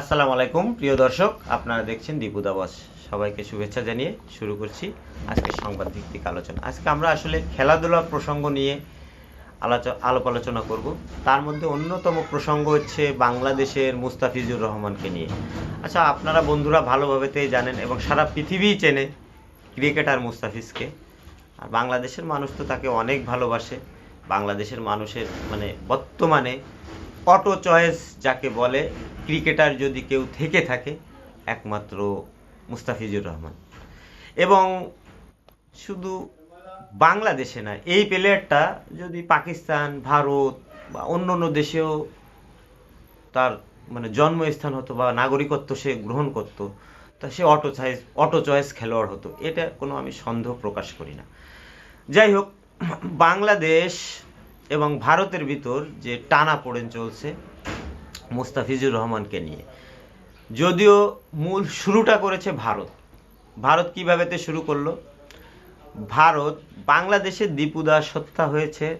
আসসালামু আলাইকুম, প্রিয় দর্শক, আপনারা দেখছেন দীপু দাবাস সবাইকে শুভেচ্ছা জানিয়ে শুরু করছি আজকে সংবাদ ভিত্তিক আলোচনা। আজকে আমরা আসলে খেলাধুলার প্রসঙ্গ নিয়ে আলাপ আলোচনা করব। তার মধ্যে অন্যতম প্রসঙ্গ হচ্ছে বাংলাদেশের মুস্তাফিজুর রহমানকে নিয়ে। আচ্ছা আপনারা বন্ধুরা ভালোভাবেতেই জানেন এবং সারা পৃথিবীই চেনে ক্রিকেটার মুস্তাফিজকে। আর বাংলাদেশের মানুষ তো তাকে অনেক ভালোবাসে। বাংলাদেশের মানুষের মানে বর্তমানে অটো চয়েস যাকে বলে ক্রিকেটার যদি কেউ থেকে থাকে, একমাত্র মুস্তাফিজুর রহমান। এবং শুধু বাংলাদেশে না, এই প্লেয়ারটা যদি পাকিস্তান, ভারত বা অন্য অন্য দেশেও তার মানে জন্মস্থান হতো বা নাগরিকত্ব সে গ্রহণ করতো, তা সে অটো চয়েস অটো চয়েস খেলোয়াড় হতো। এটা কোনো আমি সন্দেহ প্রকাশ করি না। যাই হোক, বাংলাদেশ এবং ভারতের ভিতর যে টানা পড়েন চলছে মুস্তাফিজুর রহমানকে নিয়ে। যদিও মূল শুরুটা করেছে ভারত। ভারত কীভাবেতে শুরু করল? ভারত বাংলাদেশের দীপুদাস হত্যা হয়েছে,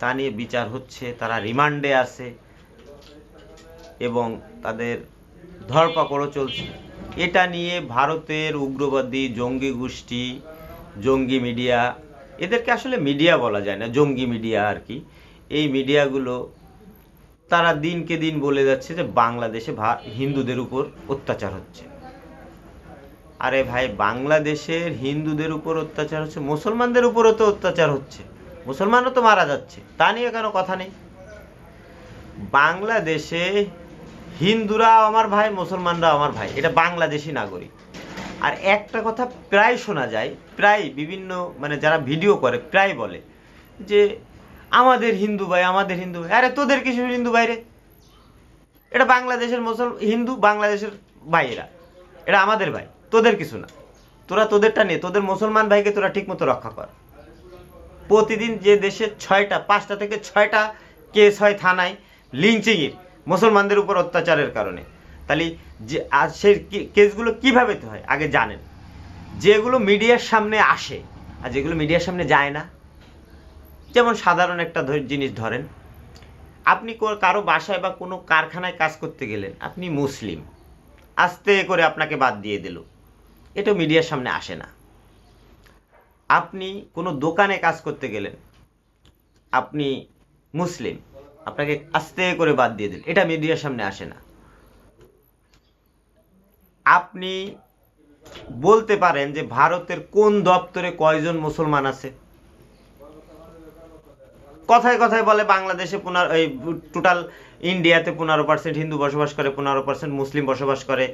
তা নিয়ে বিচার হচ্ছে, তারা রিমান্ডে আছে এবং তাদের ধরপাকড়ও চলছে। এটা নিয়ে ভারতের উগ্রবাদী জঙ্গি গোষ্ঠী, জঙ্গি মিডিয়া এদেরকে আসলে মিডিয়া বলা যায় না, জঙ্গি মিডিয়া আর কি। এই মিডিয়াগুলো তারা দিনকে দিন বলে যাচ্ছে যে বাংলাদেশে হিন্দুদের উপর অত্যাচার হচ্ছে। আরে ভাই, বাংলাদেশের হিন্দুদের উপর অত্যাচার হচ্ছে, মুসলমানদের উপরও তো অত্যাচার হচ্ছে। মুসলমানও তো মারা যাচ্ছে, তা নিয়ে কেন কথা নেই। বাংলাদেশে হিন্দুরা আমার ভাই মুসলমানরা আমার ভাই, এটা বাংলাদেশি নাগরিক। আর একটা কথা প্রায় শোনা যায়, প্রায় বিভিন্ন মানে যারা ভিডিও করে, প্রায় বলে যে আমাদের হিন্দু ভাই, আমাদের হিন্দু ভাই, আরে তোদের কিছু হিন্দু বাইরে এটা বাংলাদেশের মুসল হিন্দু বাংলাদেশের ভাইয়েরা, এটা আমাদের ভাই, তোদের কিছু না। তোরা তোদেরটা নিয়ে তোদের মুসলমান ভাইকে তোরা ঠিকমতো রক্ষা কর। প্রতিদিন যে দেশে ছয়টা, পাঁচটা থেকে ছয়টা কেস হয় থানায় লিঞ্চিংয়ের মুসলমানদের উপর অত্যাচারের কারণে। তাহলে যে, আর সেই কেসগুলো কীভাবে তো হয়? আগে জানেন। যেগুলো মিডিয়ার সামনে আসে, আর যেগুলো মিডিয়ার সামনে যায় না। যেমন সাধারণ একটা জিনিস ধরেন, আপনি কারও বাসায় বা কোনো কারখানায় কাজ করতে গেলেন, আপনি মুসলিম, আস্তে করে আপনাকে বাদ দিয়ে দিল। এটা মিডিয়ার সামনে আসে না। আপনি কোনো দোকানে কাজ করতে গেলেন, আপনি মুসলিম, আপনাকে আস্তে করে বাদ দিয়ে দিল। এটা মিডিয়ার সামনে আসে না। আপনি বলতে পারেন যে ভারতের কোন দপ্তরে কয়জন মুসলমান আছে? কথায় কথায় বলে বাংলাদেশে পনেরো, এই টোটাল ইন্ডিয়াতে পনেরো পার্সেন্ট হিন্দু বসবাস করে পনেরো পার্সেন্ট মুসলিম বসবাস করে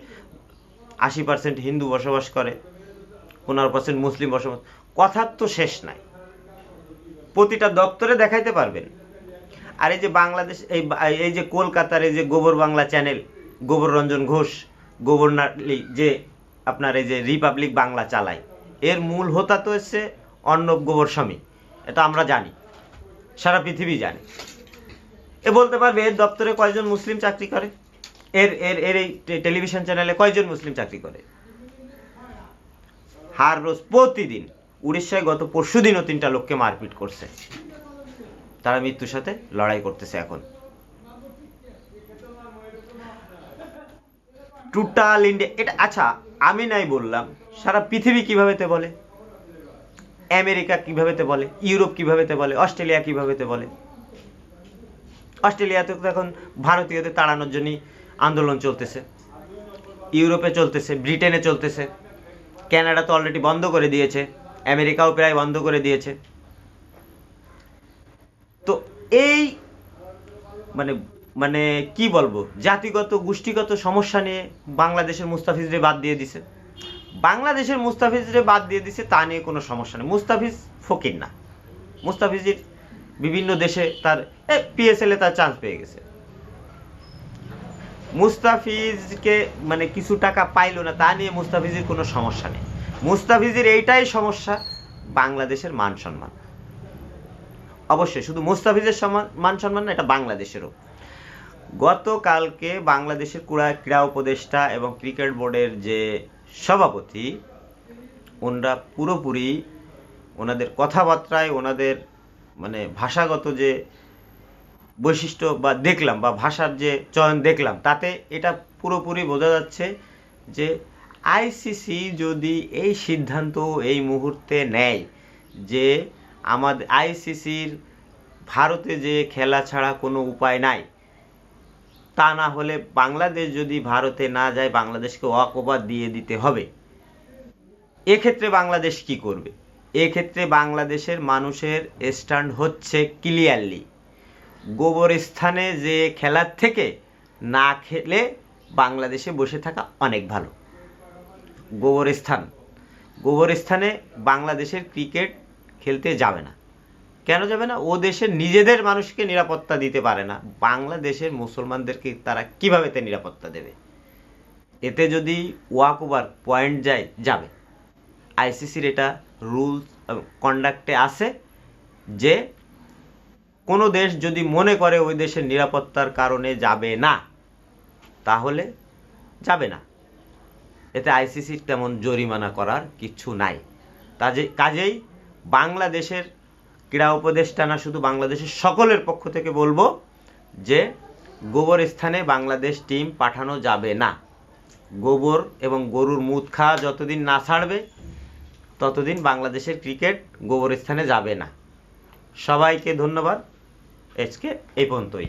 আশি পার্সেন্ট হিন্দু বসবাস করে পনেরো পার্সেন্ট মুসলিম বসবাস কথার তো শেষ নাই। প্রতিটা দপ্তরে দেখাইতে পারবেন। আর এই যে বাংলাদেশ, এই এই যে কলকাতার এই যে গোবর বাংলা চ্যানেল গোবর রঞ্জন ঘোষ গোবর্ণালী যে আপনার এই যে রিপাবলিক বাংলা চালায়, এর মূল হোতা তো হচ্ছে অর্ণব গোবরস্বামী এটা আমরা জানি, সারা পৃথিবী জানে। এ বলতে পারবে, এর দপ্তরে কয়জন মুসলিম চাকরি করে? এর এর এর এই টেলিভিশন চ্যানেলে কয়জন মুসলিম চাকরি করে? হার রোজ প্রতিদিন, উড়িষ্যায় গত পরশু দিনও তিনটা লোককে মারপিট করছে। তারা মৃত্যুর সাথে লড়াই করতেছে এখন। টোটাল ইন্ডিয়া এটা আচ্ছা আমি নাই বললাম, সারা পৃথিবী কিভাবেতে বলে? আমেরিকা কিভাবেতে বলে? ইউরোপ কিভাবেতে বলে? অস্ট্রেলিয়া কিভাবেতে বলে? অস্ট্রেলিয়াতে তো এখন ভারতীয়দের তাড়ানোর জন্যই আন্দোলন চলতেছে। ইউরোপে চলতেছে, ব্রিটেনে চলতেছে। ক্যানাডা তো অলরেডি বন্ধ করে দিয়েছে। আমেরিকাও প্রায় বন্ধ করে দিয়েছে। তো এই মানে মানে কি বলব, জাতিগত, গোষ্ঠীগত সমস্যা নিয়ে বাংলাদেশের মুস্তাফিজরে বাদ দিয়ে দিছে। বাংলাদেশের মুস্তাফিজরে বাদ দিয়ে দিছে, তা নিয়ে কোনো সমস্যা নেই। মুস্তাফিজ ফকির না। মুস্তাফিজের বিভিন্ন দেশে তার পিএসএল তার চান্স পেয়ে গেছে। মুস্তাফিজকে মানে কিছু টাকা পাইলো না, তা নিয়ে মুস্তাফিজের কোনো সমস্যা নেই। মুস্তাফিজের এইটাই সমস্যা, বাংলাদেশের মান সম্মান। অবশ্যই, শুধু মুস্তাফিজের সমান, মান সম্মান না, এটা বাংলাদেশেরও। গতকালকে বাংলাদেশের ক্রীড়া ক্রীড়া উপদেষ্টা এবং ক্রিকেট বোর্ডের যে সভাপতি, ওনারা পুরোপুরি ওনাদের কথাবার্তায় ওনাদের মানে ভাষাগত যে বৈশিষ্ট্য বা দেখলাম বা ভাষার যে চয়ন দেখলাম, তাতে এটা পুরোপুরি বোঝা যাচ্ছে যে আইসিসি যদি এই সিদ্ধান্ত এই মুহূর্তে নেয় যে আমাদের আইসিসির ভারতে যে খেলা ছাড়া কোনো উপায় নাই তা না হলে বাংলাদেশ যদি ভারতে না যায়, বাংলাদেশকে ওয়াকওভার দিয়ে দিতে হবে। এক্ষেত্রে বাংলাদেশ কি করবে? এক্ষেত্রে বাংলাদেশের মানুষের স্ট্যান্ড হচ্ছে ক্লিয়ারলি। গোবরস্থানে যে খেলার থেকে না খেলে বাংলাদেশে বসে থাকা অনেক ভালো। গোবর গোবরস্থান। গোবরস্থানে বাংলাদেশের ক্রিকেট খেলতে যাবে না। কেন যাবে না? ও দেশের নিজেদের মানুষকে নিরাপত্তা দিতে পারে না। বাংলাদেশের মুসলমানদেরকে তারা কীভাবে তে নিরাপত্তা দেবে? এতে যদি ওয়াক ওভার পয়েন্ট যায়, যাবে। আইসিসির এটা রুলস কন্ডাক্টে আছে যে কোনো দেশ যদি মনে করে ওই দেশের নিরাপত্তার কারণে যাবে না, তাহলে যাবে না। এতে আইসিসির তেমন জরিমানা করার কিছু নাই। কাজে কাজেই বাংলাদেশের ক্রীড়া উপদেষ্টা না, শুধু বাংলাদেশের সকলের পক্ষ থেকে বলব যে গোবর স্থানে বাংলাদেশ টিম পাঠানো যাবে না। গোবর এবং গরুর মুদ খাওয়া যতদিন না ছাড়বে, ততদিন বাংলাদেশের ক্রিকেট গোবর স্থানে যাবে না। সবাইকে ধন্যবাদ। আজকে এই পর্যন্তই।